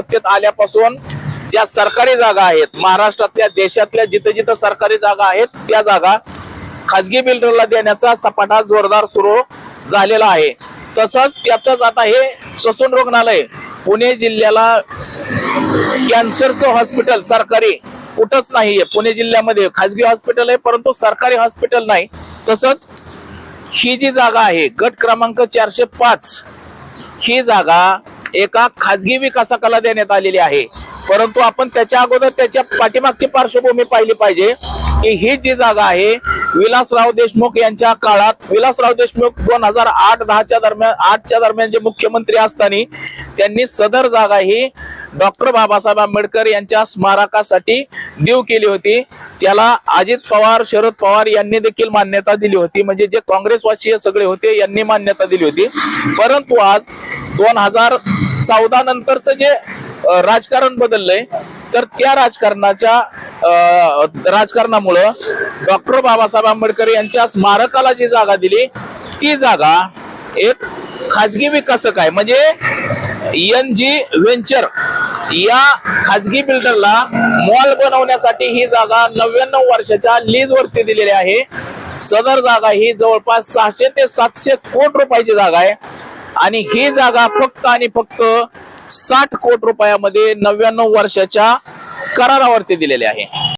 सत्तेत आल्यापासून ज्या सरकारी जागा आहेत महाराष्ट्रातल्या देशातल्या जिथे जिथे सरकारी जागा आहेत त्या जागा खाजगी बिल्डरला देण्याचा सपाटा जोरदार सुरू झालेला आहे. तसंच त्यातच आता हे ससून रुग्णालय पुणे जिल्ह्याला कॅन्सरचं हॉस्पिटल सरकारी कुठंच नाहीये. पुणे जिल्ह्यामध्ये खाजगी हॉस्पिटल आहे परंतु सरकारी हॉस्पिटल नाही. तसंच ही जी जागा आहे गट क्रमांक चारशे पाच ही जागा एका खाजगी विकासकाला देण्यात आलेली आहे. परंतु आपण त्याच्या अगोदर त्याच्या पाठीमागची पार्श्वभूमी पाहिली पाहिजे की ही जी जागा आहे विलासराव देशमुख यांच्या काळात विलासराव देशमुख दोन हजार आठ दहाच्या दरम्यान आठच्या दरम्यान जे मुख्यमंत्री असताना त्यांनी सदर जागा ही डॉक्टर बाबासाहेब आंबेडकर यांच्या स्मारकासाठी देऊ केली होती. त्याला अजित पवार शरद पवार यांनी देखील मान्यता दिली होती. म्हणजे जे काँग्रेसवासीय सगळे होते यांनी मान्यता दिली होती. परंतु आज दोन हजार चौदा नंतरचं जे राजकारण बदललंय तर त्या राजकारणाच्या राजकारणामुळं डॉक्टर बाबासाहेब आंबेडकर यांच्या स्मारकाला जी जागा दिली ती जागा एक खाजगी विकासक आहे. म्हणजे एन जी व्हेंचर या खाजगी बिल्डरला मॉल बनवण्यासाठी ही जागा नव्याण्णव वर्षाच्या लीज वरती दिलेली आहे. सदर जागा ही जवळपास सहाशे ते सातशे कोटी रुपयाची जागा आहे. आणि ही जागा फक्त आणि फक्त साठ कोटी रुपयामध्ये नव्याण्णव वर्षाच्या करारावरती दिलेली आहे.